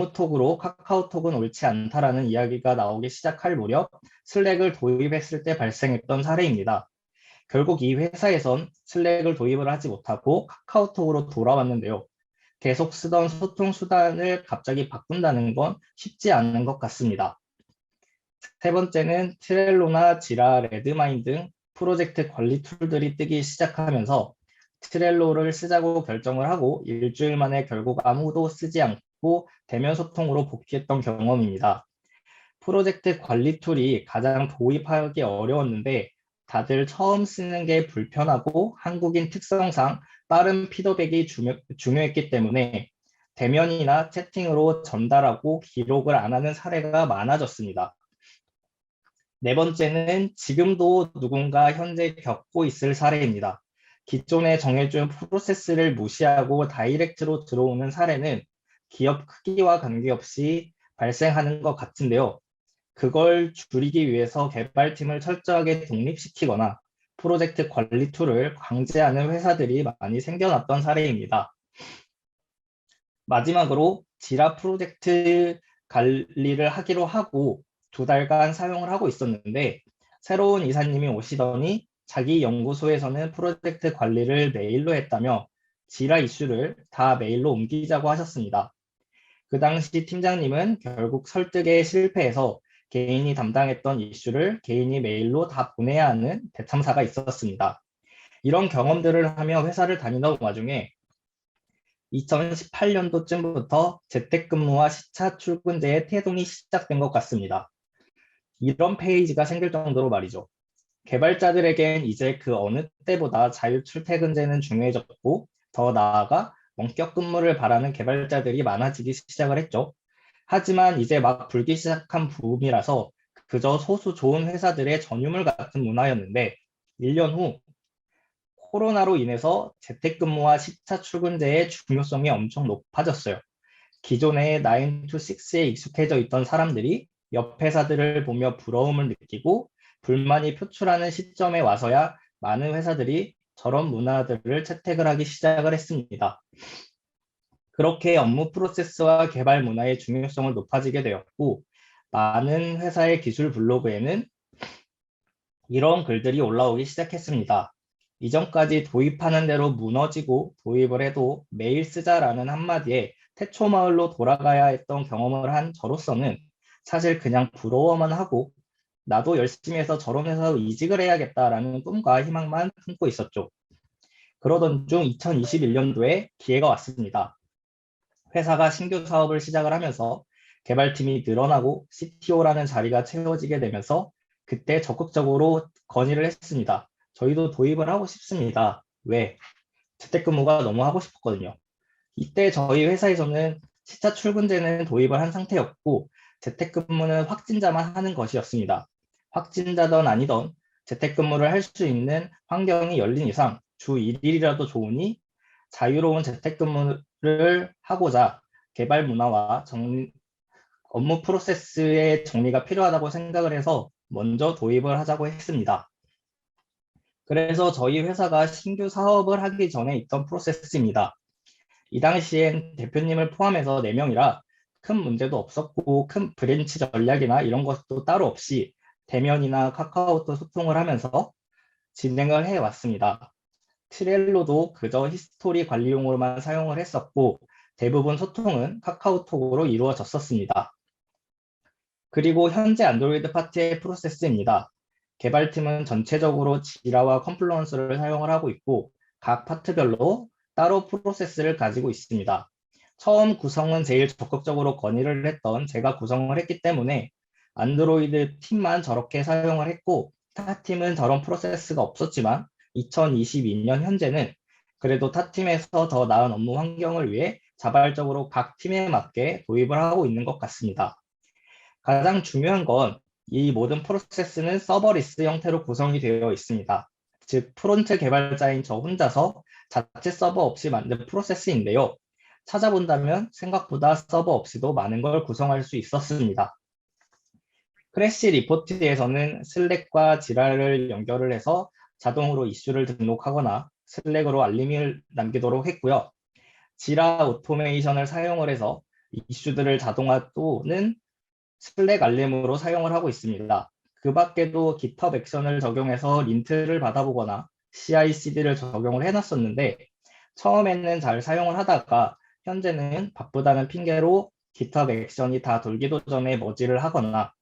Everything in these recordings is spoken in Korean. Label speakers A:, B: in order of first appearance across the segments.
A: 업무톡으로 카카오톡은 옳지 않다라는 이야기가 나오기 시작할 무렵 슬랙을 도입했을 때 발생했던 사례입니다. 결국 이 회사에선 슬랙을 도입을 하지 못하고 카카오톡으로 돌아왔는데요. 계속 쓰던 소통 수단을 갑자기 바꾼다는 건 쉽지 않은 것 같습니다. 세 번째는 트렐로나 지라, 레드마인 등 프로젝트 관리 툴들이 뜨기 시작하면서 트렐로를 쓰자고 결정을 하고 일주일 만에 결국 아무도 쓰지 않고 대면 소통으로 복귀했던 경험입니다. 프로젝트 관리 툴이 가장 도입하기 어려웠는데 다들 처음 쓰는 게 불편하고 한국인 특성상 빠른 피드백이 중요, 중요했기 때문에 대면이나 채팅으로 전달하고 기록을 안 하는 사례가 많아졌습니다. 네 번째는 지금도 누군가 현재 겪고 있을 사례입니다. 기존에 정해준 프로세스를 무시하고 다이렉트로 들어오는 사례는 기업 크기와 관계없이 발생하는 것 같은데요. 그걸 줄이기 위해서 개발팀을 철저하게 독립시키거나 프로젝트 관리 툴을 강제하는 회사들이 많이 생겨났던 사례입니다. 마지막으로 지라 프로젝트 관리를 하기로 하고 두 달간 사용을 하고 있었는데 새로운 이사님이 오시더니 자기 연구소에서는 프로젝트 관리를 메일로 했다며 지라 이슈를 다 메일로 옮기자고 하셨습니다. 그 당시 팀장님은 결국 설득에 실패해서 개인이 담당했던 이슈를 개인이 메일로 다 보내야 하는 대참사가 있었습니다. 이런 경험들을 하며 회사를 다니던 와중에 2018년도쯤부터 재택근무와 시차 출근제의 태동이 시작된 것 같습니다. 이런 페이지가 생길 정도로 말이죠. 개발자들에겐 이제 그 어느 때보다 자유 출퇴근제는 중요해졌고 더 나아가 원격 근무를 바라는 개발자들이 많아지기 시작을 했죠. 하지만 이제 막 불기 시작한 부음이라서 그저 소수 좋은 회사들의 전유물 같은 문화였는데 1년 후 코로나로 인해서 재택근무와 시차 출근제의 중요성이 엄청 높아졌어요. 기존의 9 to 6에 익숙해져 있던 사람들이 옆 회사들을 보며 부러움을 느끼고 불만이 표출하는 시점에 와서야 많은 회사들이 저런 문화들을 채택을 하기 시작을 했습니다. 그렇게 업무 프로세스와 개발 문화의 중요성을 높아지게 되었고 많은 회사의 기술 블로그에는 이런 글들이 올라오기 시작했습니다. 이전까지 도입하는 대로 무너지고 도입을 해도 매일 쓰자라는 한마디에 태초마을로 돌아가야 했던 경험을 한 저로서는 사실 그냥 부러워만 하고 나도 열심히 해서 저런 회사로 이직을 해야겠다라는 꿈과 희망만 품고 있었죠. 그러던 중 2021년도에 기회가 왔습니다. 회사가 신규 사업을 시작을 하면서 개발팀이 늘어나고 CTO라는 자리가 채워지게 되면서 그때 적극적으로 건의를 했습니다. 저희도 도입을 하고 싶습니다. 왜? 재택근무가 너무 하고 싶었거든요. 이때 저희 회사에서는 시차 출근제는 도입을 한 상태였고 재택근무는 확진자만 하는 것이었습니다. 확진자든 아니던 재택근무를 할 수 있는 환경이 열린 이상 주 1일이라도 좋으니 자유로운 재택근무를 하고자 개발 문화와 정, 업무 프로세스의 정리가 필요하다고 생각을 해서 먼저 도입을 하자고 했습니다. 그래서 저희 회사가 신규 사업을 하기 전에 있던 프로세스입니다. 이 당시엔 대표님을 포함해서 4명이라 큰 문제도 없었고 큰 브랜치 전략이나 이런 것도 따로 없이 대면이나 카카오톡 소통을 하면서 진행을 해왔습니다. 트렐로도 그저 히스토리 관리용으로만 사용을 했었고 대부분 소통은 카카오톡으로 이루어졌었습니다. 그리고 현재 안드로이드 파트의 프로세스입니다. 개발팀은 전체적으로 지라와 컴플런스를 사용을 하고 있고 각 파트별로 따로 프로세스를 가지고 있습니다. 처음 구성은 제일 적극적으로 건의를 했던 제가 구성을 했기 때문에 안드로이드 팀만 저렇게 사용을 했고 타 팀은 저런 프로세스가 없었지만 2022년 현재는 그래도 타 팀에서 더 나은 업무 환경을 위해 자발적으로 각 팀에 맞게 도입을 하고 있는 것 같습니다. 가장 중요한 건 이 모든 프로세스는 서버리스 형태로 구성이 되어 있습니다. 즉 프론트 개발자인 저 혼자서 자체 서버 없이 만든 프로세스인데요. 찾아본다면 생각보다 서버 없이도 많은 걸 구성할 수 있었습니다. 크래시 리포트에서는 슬랙과 지라를 연결을 해서 자동으로 이슈를 등록하거나 슬랙으로 알림을 남기도록 했고요. 지라 오토메이션을 사용을 해서 이슈들을 자동화 또는 슬랙 알림으로 사용을 하고 있습니다. 그 밖에도 GitHub 액션을 적용해서 린트를 받아보거나 CI/CD를 적용을 해놨었는데 처음에는 잘 사용을 하다가 현재는 바쁘다는 핑계로 GitHub 액션이 다 돌기도 전에 머지를 하거나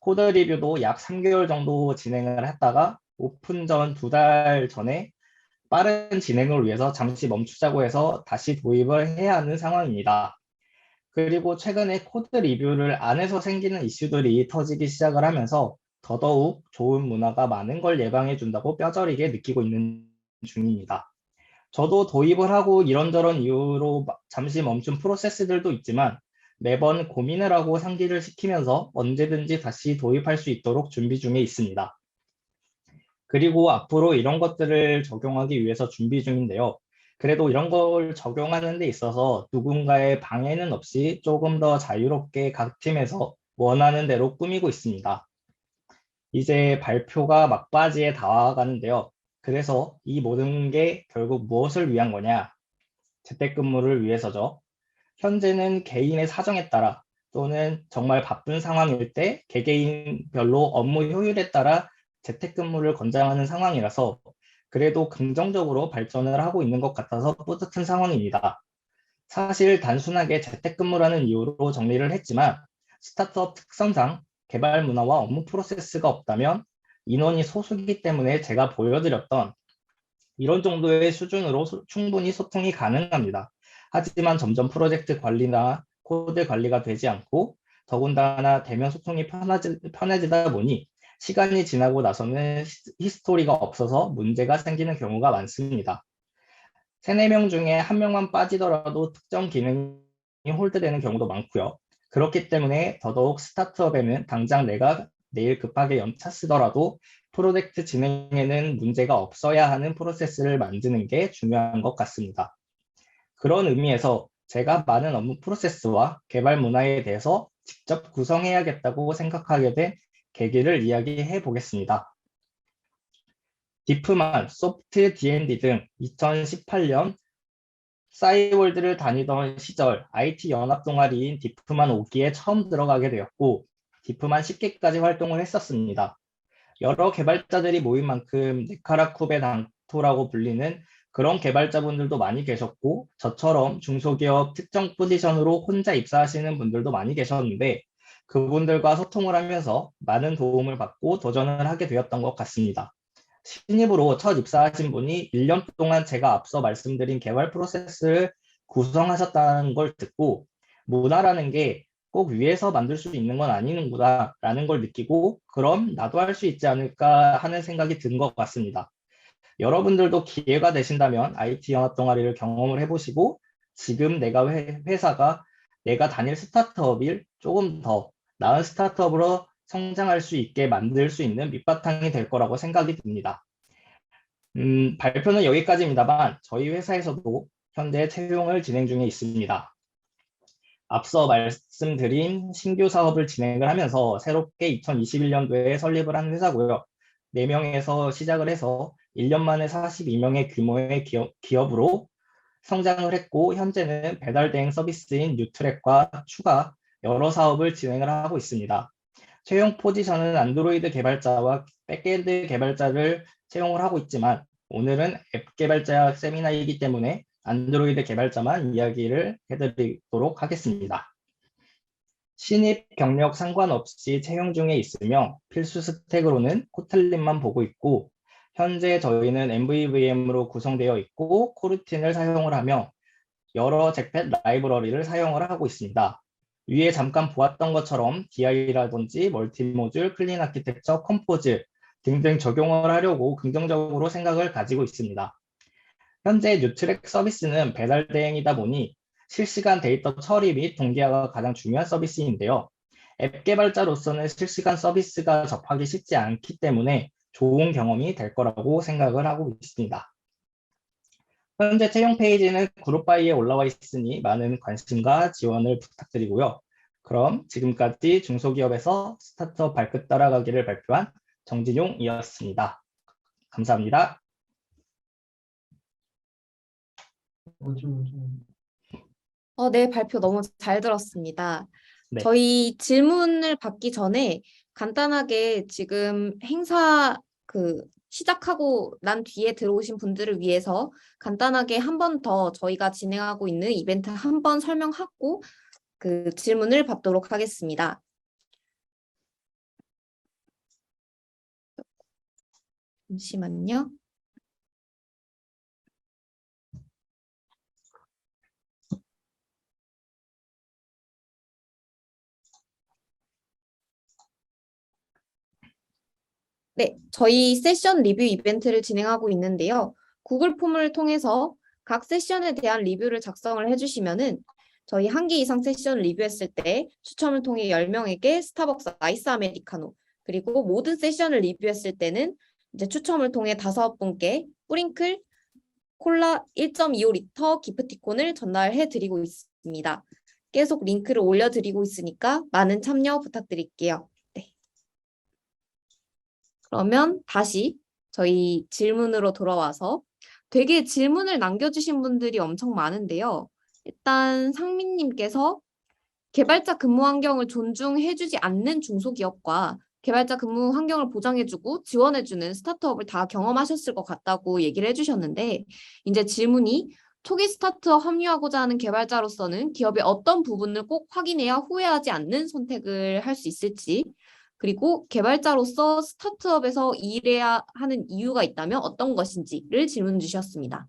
A: 코드 리뷰도 약 3개월 정도 진행을 했다가 오픈 전 두 달 전에 빠른 진행을 위해서 잠시 멈추자고 해서 다시 도입을 해야 하는 상황입니다. 그리고 최근에 코드 리뷰를 안 해서 생기는 이슈들이 터지기 시작을 하면서 더더욱 좋은 문화가 많은 걸 예방해 준다고 뼈저리게 느끼고 있는 중입니다. 저도 도입을 하고 이런저런 이유로 잠시 멈춘 프로세스들도 있지만 매번 고민을 하고 상기를 시키면서 언제든지 다시 도입할 수 있도록 준비 중에 있습니다. 그리고 앞으로 이런 것들을 적용하기 위해서 준비 중인데요. 그래도 이런 걸 적용하는 데 있어서 누군가의 방해는 없이 조금 더 자유롭게 각 팀에서 원하는 대로 꾸미고 있습니다. 이제 발표가 막바지에 다가가는데요. 그래서 이 모든 게 결국 무엇을 위한 거냐? 재택근무를 위해서죠. 현재는 개인의 사정에 따라 또는 정말 바쁜 상황일 때 개개인별로 업무 효율에 따라 재택근무를 권장하는 상황이라서 그래도 긍정적으로 발전을 하고 있는 것 같아서 뿌듯한 상황입니다. 사실 단순하게 재택근무라는 이유로 정리를 했지만 스타트업 특성상 개발 문화와 업무 프로세스가 없다면 인원이 소수이기 때문에 제가 보여드렸던 이런 정도의 수준으로 소- 충분히 소통이 가능합니다. 하지만 점점 프로젝트 관리나 코드 관리가 되지 않고 더군다나 대면 소통이 편하지, 편해지다 보니 시간이 지나고 나서는 히- 히스토리가 없어서 문제가 생기는 경우가 많습니다. 세네 명 중에 한 명만 빠지더라도 특정 기능이 홀드되는 경우도 많고요. 그렇기 때문에 더더욱 스타트업에는 당장 내가 내일 급하게 연차 쓰더라도 프로젝트 진행에는 문제가 없어야 하는 프로세스를 만드는 게 중요한 것 같습니다. 그런 의미에서 제가 많은 업무 프로세스와 개발 문화에 대해서 직접 구성해야겠다고 생각하게 된 계기를 이야기해 보겠습니다. 디프만, 소프트 D&D 등 2018년 싸이월드를 다니던 시절 IT 연합 동아리인 디프만 5기에 처음 들어가게 되었고 디프만 10기까지 활동을 했었습니다. 여러 개발자들이 모인 만큼 네카라쿠베 당토라고 불리는 그런 개발자분들도 많이 계셨고 저처럼 중소기업 특정 포지션으로 혼자 입사하시는 분들도 많이 계셨는데 그분들과 소통을 하면서 많은 도움을 받고 도전을 하게 되었던 것 같습니다. 신입으로 첫 입사하신 분이 1년 동안 제가 앞서 말씀드린 개발 프로세스를 구성하셨다는 걸 듣고 문화라는 게 꼭 위에서 만들 수 있는 건 아니는구나 라는 걸 느끼고 그럼 나도 할 수 있지 않을까 하는 생각이 든 것 같습니다. 여러분들도 기회가 되신다면 IT 영합 동아리를 경험을 해보시고 지금 내가 회, 회사가 내가 다닐 스타트업일 조금 더 나은 스타트업으로 성장할 수 있게 만들 수 있는 밑바탕이 될 거라고 생각이 듭니다. 음, 발표는 여기까지입니다만 저희 회사에서도 현재 채용을 진행 중에 있습니다. 앞서 말씀드린 신규 사업을 진행을 하면서 새롭게 2021년도에 설립을 한 회사고요. 4명에서 시작을 해서 1년 만에 42명의 규모의 기업, 기업으로 성장을 했고 현재는 배달 대행 서비스인 뉴트랙과 추가 여러 사업을 진행을 하고 있습니다. 채용 포지션은 안드로이드 개발자와 백엔드 개발자를 채용을 하고 있지만 오늘은 앱 개발자 세미나이기 때문에 안드로이드 개발자만 이야기를 해드리도록 하겠습니다. 신입 경력 상관없이 채용 중에 있으며 필수 스택으로는 코틀린만 보고 있고 현재 저희는 MVVM으로 구성되어 있고 코르틴을 사용을 하며 여러 잭팻 라이브러리를 사용을 하고 있습니다. 위에 잠깐 보았던 것처럼 DI라든지 멀티모듈, 클린 아키텍처, 컴포즈 등등 적용을 하려고 긍정적으로 생각을 가지고 있습니다. 현재 뉴트랙 서비스는 배달 대행이다 보니 실시간 데이터 처리 및 동기화가 가장 중요한 서비스인데요. 앱 개발자로서는 실시간 서비스가 접하기 쉽지 않기 때문에 좋은 경험이 될 거라고 생각을 하고 있습니다. 현재 채용 페이지는 그룹바이에 올라와 있으니 많은 관심과 지원을 부탁드리고요. 그럼 지금까지 중소기업에서 스타트업 발끝 따라가기를 발표한 정진용이었습니다. 감사합니다.
B: 어, 네, 발표 너무 잘 들었습니다.
A: 네.
B: 저희 질문을 받기 전에 간단하게 지금 행사 그 시작하고 난 뒤에 들어오신 분들을 위해서 간단하게 한 번 더 저희가 진행하고 있는 이벤트 한 번 설명하고 그 질문을 받도록 하겠습니다. 잠시만요. 네, 저희 세션 리뷰 이벤트를 진행하고 있는데요. 구글 폼을 통해서 각 세션에 대한 리뷰를 작성을 해주시면은 저희 한 개 이상 세션 리뷰했을 때 추첨을 통해 10명에게 스타벅스 아이스 아메리카노 그리고 모든 세션을 리뷰했을 때는 이제 추첨을 통해 다섯 분께 뿌링클 콜라 1.25리터 기프티콘을 전달해 드리고 있습니다. 계속 링크를 올려드리고 있으니까 많은 참여 부탁드릴게요. 네. 그러면 다시 저희 질문으로 돌아와서 되게 질문을 남겨주신 분들이 엄청 많은데요. 일단 상민님께서 개발자 근무 환경을 존중해주지 않는 중소기업과 개발자 근무 환경을 보장해주고 지원해주는 스타트업을 다 경험하셨을 것 같다고 얘기를 해주셨는데 이제 질문이 초기 스타트업 합류하고자 하는 개발자로서는 기업의 어떤 부분을 꼭 확인해야 후회하지 않는 선택을 할 수 있을지 그리고 개발자로서 스타트업에서 일해야 하는 이유가 있다면 어떤 것인지를 질문 주셨습니다.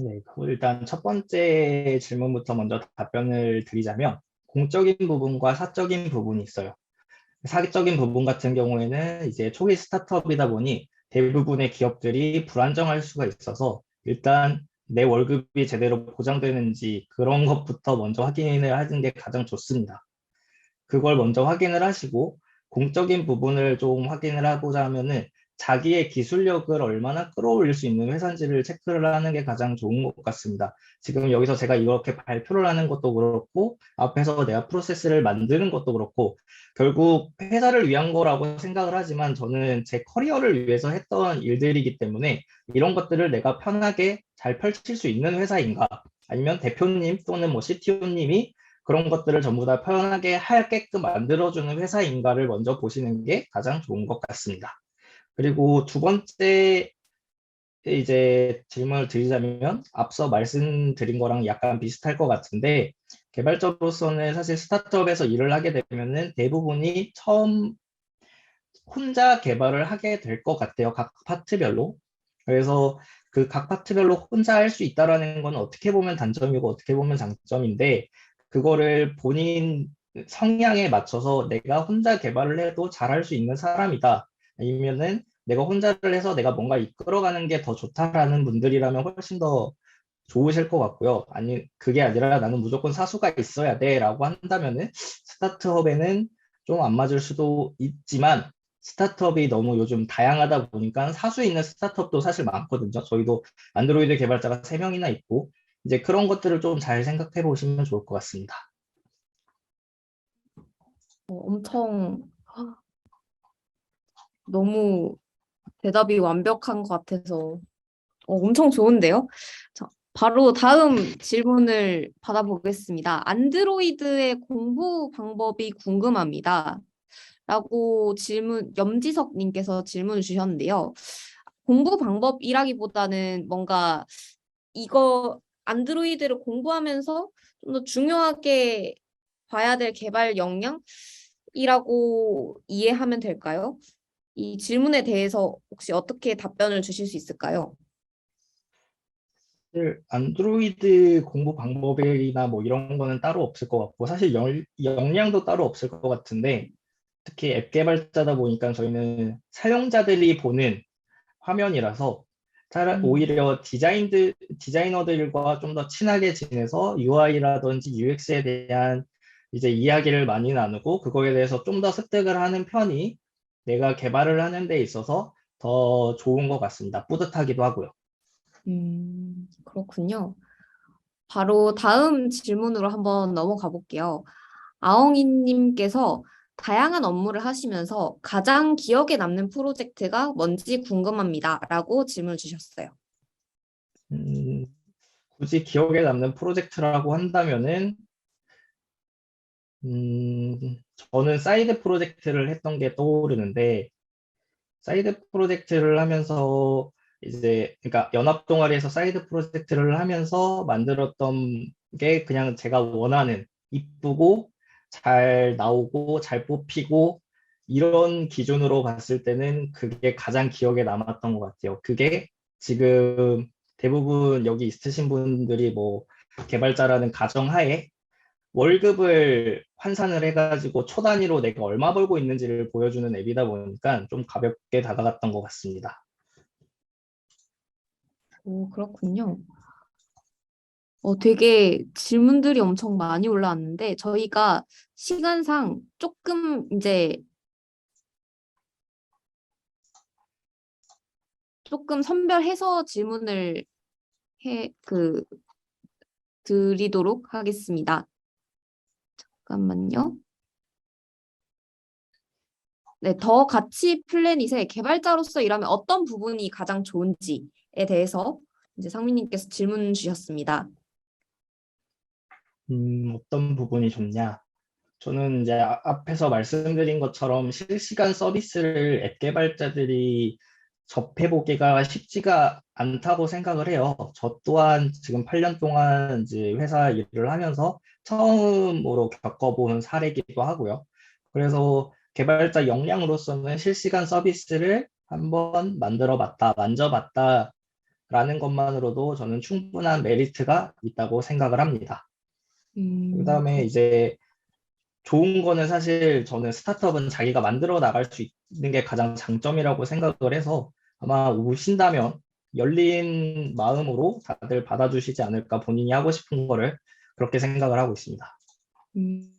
A: 네, 일단 첫 번째 질문부터 먼저 답변을 드리자면 공적인 부분과 사적인 부분이 있어요. 사적인 부분 같은 경우에는 이제 초기 스타트업이다 보니 대부분의 기업들이 불안정할 수가 있어서 일단 내 월급이 제대로 보장되는지 그런 것부터 먼저 확인을 하는 게 가장 좋습니다. 그걸 먼저 확인을 하시고 공적인 부분을 좀 확인을 하고자 하면은 자기의 기술력을 얼마나 끌어올릴 수 있는 회사인지를 체크를 하는 게 가장 좋은 것 같습니다. 지금 여기서 제가 이렇게 발표를 하는 것도 그렇고 앞에서 내가 프로세스를 만드는 것도 그렇고 결국 회사를 위한 거라고 생각을 하지만 저는 제 커리어를 위해서 했던 일들이기 때문에 이런 것들을 내가 편하게 잘 펼칠 수 있는 회사인가 아니면 대표님 또는 뭐 CTO님이 그런 것들을 전부 다 편하게 하게끔 만들어주는 회사인가를 먼저 보시는 게 가장 좋은 것 같습니다. 그리고 두 번째 이제 질문을 드리자면 앞서 말씀드린 거랑 약간 비슷할 것 같은데 개발자로서는 사실 스타트업에서 일을 하게 되면은 대부분이 처음 혼자 개발을 하게 될 것 같아요. 각 파트별로. 그래서 그 각 파트별로 혼자 할 수 있다라는 건 어떻게 보면 단점이고 어떻게 보면 장점인데 그거를 본인 성향에 맞춰서 내가 혼자 개발을 해도 잘할 수 있는 사람이다. 아니면은 내가 혼자를 해서 내가 뭔가 이끌어가는 게 더 좋다라는 분들이라면 훨씬 더 좋으실 것 같고요. 아니 그게 아니라 나는 무조건 사수가 있어야 돼라고 한다면은 스타트업에는 좀 안 맞을 수도 있지만 스타트업이 너무 요즘 다양하다 보니까 사수 있는 스타트업도 사실 많거든요. 저희도 안드로이드 개발자가 3명이나 있고 이제 그런 것들을 좀 잘 생각해 보시면 좋을 것 같습니다.
B: 어, 엄청 너무 대답이 완벽한 것 같아서 어, 엄청 좋은데요? 자, 바로 다음 질문을 받아보겠습니다. 안드로이드의 공부 방법이 궁금합니다. 라고 질문, 염지석 님께서 질문을 주셨는데요. 공부 방법이라기보다는 뭔가 이거 안드로이드를 공부하면서 좀 더 중요하게 봐야 될 개발 역량이라고 이해하면 될까요? 이 질문에 대해서 혹시 어떻게 답변을 주실 수 있을까요?
A: 안드로이드 공부 방법이나 뭐 이런 거는 따로 없을 것 같고 사실 열, 역량도 따로 없을 것 같은데 특히 앱 개발자다 보니까 저희는 사용자들이 보는 화면이라서 차라
B: 음.
A: 오히려 디자인들 디자이너들과 좀 더 친하게 지내서 UI라든지 UX에 대한 이제 이야기를 많이 나누고 그거에 대해서 좀 더 습득을 하는 편이 내가 개발을 하는 데 있어서 더 좋은 것 같습니다. 뿌듯하기도 하고요.
B: 음, 그렇군요. 바로 다음 질문으로 한번 넘어가 볼게요. 아엉이님께서 다양한 업무를 하시면서 가장 기억에 남는 프로젝트가 뭔지 궁금합니다. 라고 질문을 주셨어요.
A: 음, 굳이 기억에 남는 프로젝트라고 한다면은 음, 저는 사이드 프로젝트를 했던 게 떠오르는데 사이드 프로젝트를 하면서 이제 그러니까 연합 동아리에서 사이드 프로젝트를 하면서 만들었던 게 그냥 제가 원하는 이쁘고 잘 나오고 잘 뽑히고 이런 기준으로 봤을 때는 그게 가장 기억에 남았던 것 같아요. 그게 지금 대부분 여기 있으신 분들이 뭐 개발자라는 가정하에 월급을 환산을 해가지고 초 단위로 내가 얼마 벌고 있는지를 보여주는 앱이다 보니까 좀 가볍게 다가갔던 것 같습니다.
B: 오, 그렇군요. 어, 되게 질문들이 엄청 많이 올라왔는데 저희가 시간상 조금 이제 조금 선별해서 질문을 해, 그, 드리도록 하겠습니다. 잠깐만요. 네, 더 가치 플래닛의 개발자로서 일하면 어떤 부분이 가장 좋은지에 대해서 이제 상민님께서 질문 주셨습니다.
A: 음, 어떤 부분이 좋냐? 저는 이제 아- 앞에서 말씀드린 것처럼 실시간 서비스를 앱 개발자들이 접해보기가 쉽지가 않다고 생각을 해요. 저 또한 지금 8년 동안 이제 회사 일을 하면서 처음으로 겪어본 사례이기도 하고요. 그래서 개발자 역량으로서는 실시간 서비스를 한번 만들어 봤다, 만져봤다 라는 것만으로도 저는 충분한 메리트가 있다고 생각을 합니다.
B: 음,
A: 그다음에 이제 좋은 거는 사실 저는 스타트업은 자기가 만들어 나갈 수 있는 게 가장 장점이라고 생각을 해서 아마 오신다면 열린 마음으로 다들 받아주시지 않을까 본인이 하고 싶은 거를 그렇게 생각을 하고 있습니다.
B: 음,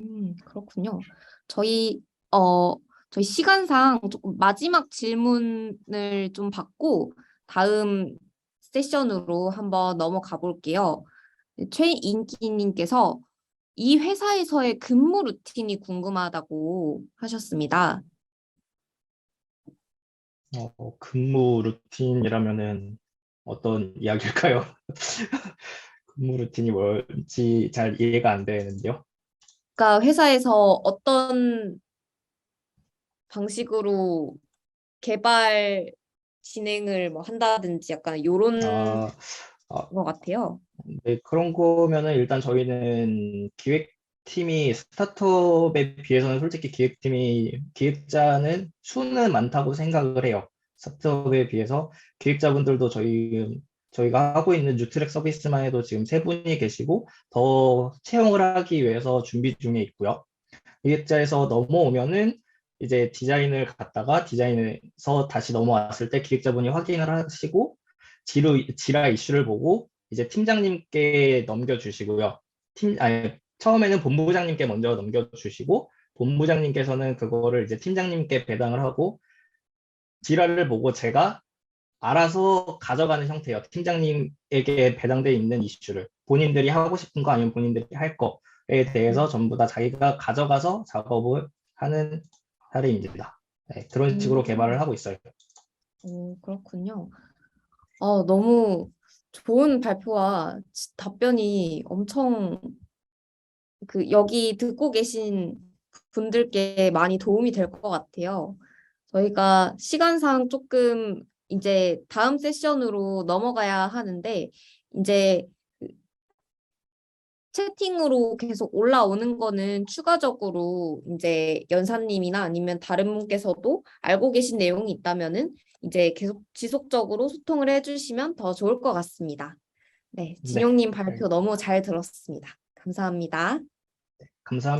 B: 음, 그렇군요. 저희, 어, 저희 시간상 조금 마지막 질문을 좀 받고 다음 세션으로 한번 넘어가 볼게요. 네, 최인기님께서 이 회사에서의 근무 루틴이 궁금하다고 하셨습니다.
A: 어, 근무 루틴이라면은 어떤 이야기일까요? 근무 루틴이 뭘지 잘 이해가 안 되는데요.
B: 그러니까 회사에서 어떤 방식으로 개발 진행을 뭐 한다든지 약간 요런
A: 아,
B: 것 같아요.
A: 네, 그런 거면은 일단 저희는 기획팀이 스타트업에 비해서는 솔직히 기획팀이 기획자는 수는 많다고 생각을 해요. 스타트업에 비해서 기획자분들도 저희 저희가 하고 있는 뉴트랙 서비스만 해도 지금 세 분이 계시고 더 채용을 하기 위해서 준비 중에 있고요. 기획자에서 넘어오면은 이제 디자인을 갔다가 디자인에서 다시 넘어왔을 때 기획자분이 확인을 하시고 지루, 지라 이슈를 보고 이제 팀장님께 넘겨주시고요. 팀, 아니, 처음에는 본부장님께 먼저 넘겨주시고, 본부장님께서는 그거를 이제 팀장님께 배당을 하고, 지라를 보고 제가 알아서 가져가는 형태예요. 팀장님에게 배당돼 있는 이슈를. 본인들이 하고 싶은 거 아니면 본인들이 할 거에 대해서 전부 다 자기가 가져가서 작업을 하는 사례입니다. 네, 그런 식으로
B: 음.
A: 개발을 하고 있어요.
B: 오, 그렇군요. 어, 너무 좋은 발표와 지- 답변이 엄청 그 여기 듣고 계신 분들께 많이 도움이 될 것 같아요. 저희가 시간상 조금 이제 다음 세션으로 넘어가야 하는데 이제 그 채팅으로 계속 올라오는 거는 추가적으로 이제 연사님이나 아니면 다른 분께서도 알고 계신 내용이 있다면은 이제 계속 지속적으로 소통을 해주시면 더 좋을 것 같습니다. 네, 진용님 발표 너무 잘 들었습니다. 감사합니다.
A: 감사합니다.